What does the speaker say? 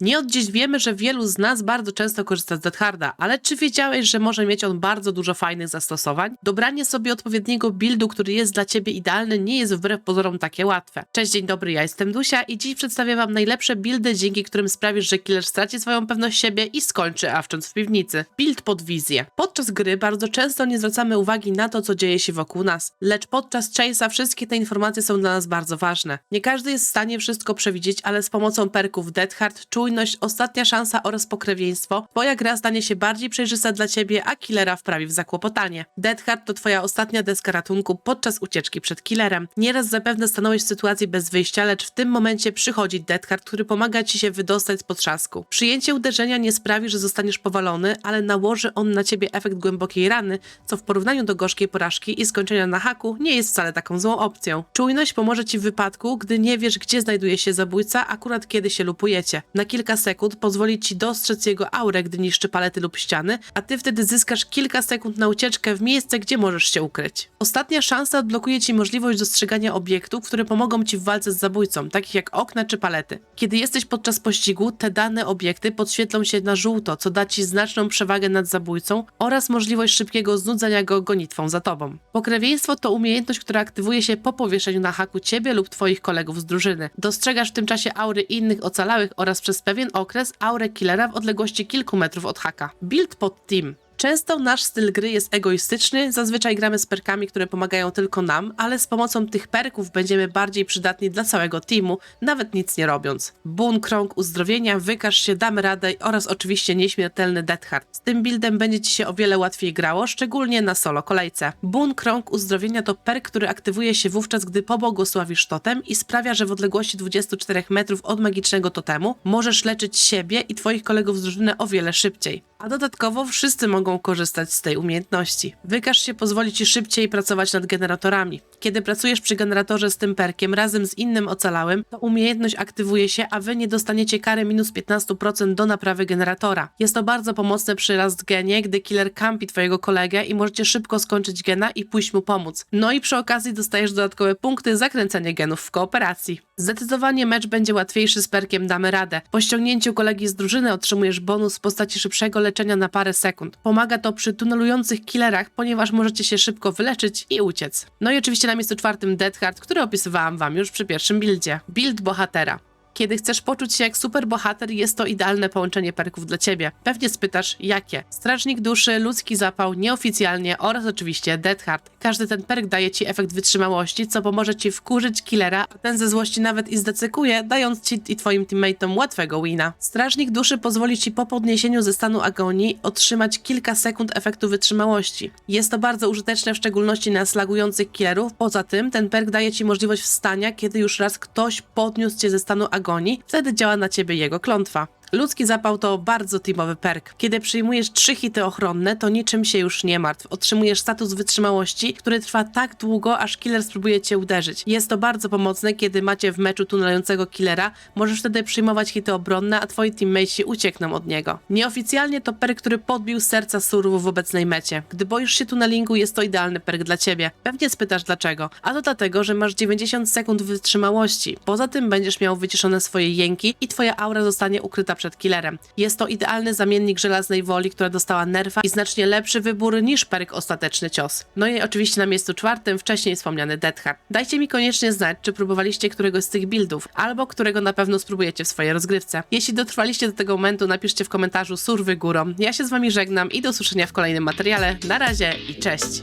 Nie od dziś wiemy, że wielu z nas bardzo często korzysta z Dead Harda, ale czy wiedziałeś, że może mieć on bardzo dużo fajnych zastosowań? Dobranie sobie odpowiedniego buildu, który jest dla ciebie idealny, nie jest wbrew pozorom takie łatwe. Cześć, dzień dobry, ja jestem Dusia i dziś przedstawię wam najlepsze buildy, dzięki którym sprawisz, że killer straci swoją pewność siebie i skończy awcząc w piwnicy. Build pod wizję. Podczas gry bardzo często nie zwracamy uwagi na to, co dzieje się wokół nas, lecz podczas chase'a wszystkie te informacje są dla nas bardzo ważne. Nie każdy jest w stanie wszystko przewidzieć, ale z pomocą perków Dead Hard, czujność, ostatnia szansa oraz pokrewieństwo, twoja gra stanie się bardziej przejrzysta dla ciebie, a killera wprawi w zakłopotanie. Dead Hard to twoja ostatnia deska ratunku podczas ucieczki przed killerem. Nieraz zapewne stanąłeś w sytuacji bez wyjścia, lecz w tym momencie przychodzi Dead Hard, który pomaga ci się wydostać z potrzasku. Przyjęcie uderzenia nie sprawi, że zostaniesz powalony, ale nałoży on na ciebie efekt głębokiej rany, co w porównaniu do gorzkiej porażki i skończenia na haku nie jest wcale taką złą opcją. Czujność pomoże ci w wypadku, gdy nie wiesz, gdzie znajduje się zabójca, akurat kiedy się lupujecie. Na kilka sekund pozwoli ci dostrzec jego aurę, gdy niszczy palety lub ściany, a ty wtedy zyskasz kilka sekund na ucieczkę w miejsce, gdzie możesz się ukryć. Ostatnia szansa odblokuje ci możliwość dostrzegania obiektów, które pomogą ci w walce z zabójcą, takich jak okna czy palety. Kiedy jesteś podczas pościgu, te dane obiekty podświetlą się na żółto, co da ci znaczną przewagę nad zabójcą oraz możliwość szybkiego znudzenia go gonitwą za tobą. Pokrewieństwo to umiejętność, która aktywuje się po powieszeniu na haku ciebie lub twoich kolegów z drużyny. Dostrzegasz w tym czasie aury innych ocalałych oraz przez pewien okres aurę killera w odległości kilku metrów od haka. Build pod team. Często nasz styl gry jest egoistyczny, zazwyczaj gramy z perkami, które pomagają tylko nam, ale z pomocą tych perków będziemy bardziej przydatni dla całego teamu, nawet nic nie robiąc. Bun, krąg uzdrowienia, wykaż się, damy radę oraz oczywiście nieśmiertelny Death Heart. Z tym buildem będzie Ci się o wiele łatwiej grało, szczególnie na solo kolejce. Bun, krąg uzdrowienia to perk, który aktywuje się wówczas, gdy pobłogosławisz totem i sprawia, że w odległości 24 metrów od magicznego totemu możesz leczyć siebie i Twoich kolegów z drużyny o wiele szybciej. A dodatkowo wszyscy mogą korzystać z tej umiejętności. Wykaż się pozwoli Ci szybciej pracować nad generatorami. Kiedy pracujesz przy generatorze z tym perkiem razem z innym ocalałym, to umiejętność aktywuje się, a Wy nie dostaniecie kary minus 15% do naprawy generatora. Jest to bardzo pomocne przy last genie, gdy killer kampi Twojego kolegę i możecie szybko skończyć gena i pójść mu pomóc. No i przy okazji dostajesz dodatkowe punkty za kręcenie genów w kooperacji. Zdecydowanie mecz będzie łatwiejszy z perkiem Damy Radę. Po ściągnięciu kolegi z drużyny otrzymujesz bonus w postaci szybszego leczenia na parę sekund. Pomaga to przy tunelujących killerach, ponieważ możecie się szybko wyleczyć i uciec. No i oczywiście na miejscu czwartym Dead Hard, który opisywałam wam już przy pierwszym buildzie. Build bohatera. Kiedy chcesz poczuć się jak super bohater, jest to idealne połączenie perków dla ciebie. Pewnie spytasz, jakie? Strażnik duszy, ludzki zapał, nieoficjalnie oraz oczywiście Dead Heart. Każdy ten perk daje ci efekt wytrzymałości, co pomoże ci wkurzyć killera, a ten ze złości nawet i zdecykuje, dając ci i twoim teammateom łatwego wina. Strażnik duszy pozwoli ci po podniesieniu ze stanu agonii otrzymać kilka sekund efektu wytrzymałości. Jest to bardzo użyteczne w szczególności na slagujących killerów. Poza tym ten perk daje ci możliwość wstania, kiedy już raz ktoś podniósł cię ze stanu agonii agonii, wtedy działa na ciebie jego klątwa. Ludzki zapał to bardzo teamowy perk. Kiedy przyjmujesz trzy hity ochronne, to niczym się już nie martw. Otrzymujesz status wytrzymałości, który trwa tak długo, aż killer spróbuje cię uderzyć. Jest to bardzo pomocne, kiedy macie w meczu tunelającego killera. Możesz wtedy przyjmować hity obronne, a twoi teammatesi uciekną od niego. Nieoficjalnie to perk, który podbił serca surwów w obecnej mecie. Gdy boisz się tunelingu, jest to idealny perk dla ciebie. Pewnie spytasz dlaczego. A to dlatego, że masz 90 sekund wytrzymałości. Poza tym będziesz miał wyciszone swoje jęki i twoja aura zostanie ukryta przed killerem. Jest to idealny zamiennik żelaznej woli, która dostała nerfa i znacznie lepszy wybór niż perk ostateczny cios. No i oczywiście na miejscu czwartym wcześniej wspomniany Death Heart. Dajcie mi koniecznie znać, czy próbowaliście któregoś z tych buildów, albo którego na pewno spróbujecie w swojej rozgrywce. Jeśli dotrwaliście do tego momentu, napiszcie w komentarzu surwy górą. Ja się z wami żegnam i do usłyszenia w kolejnym materiale. Na razie i cześć!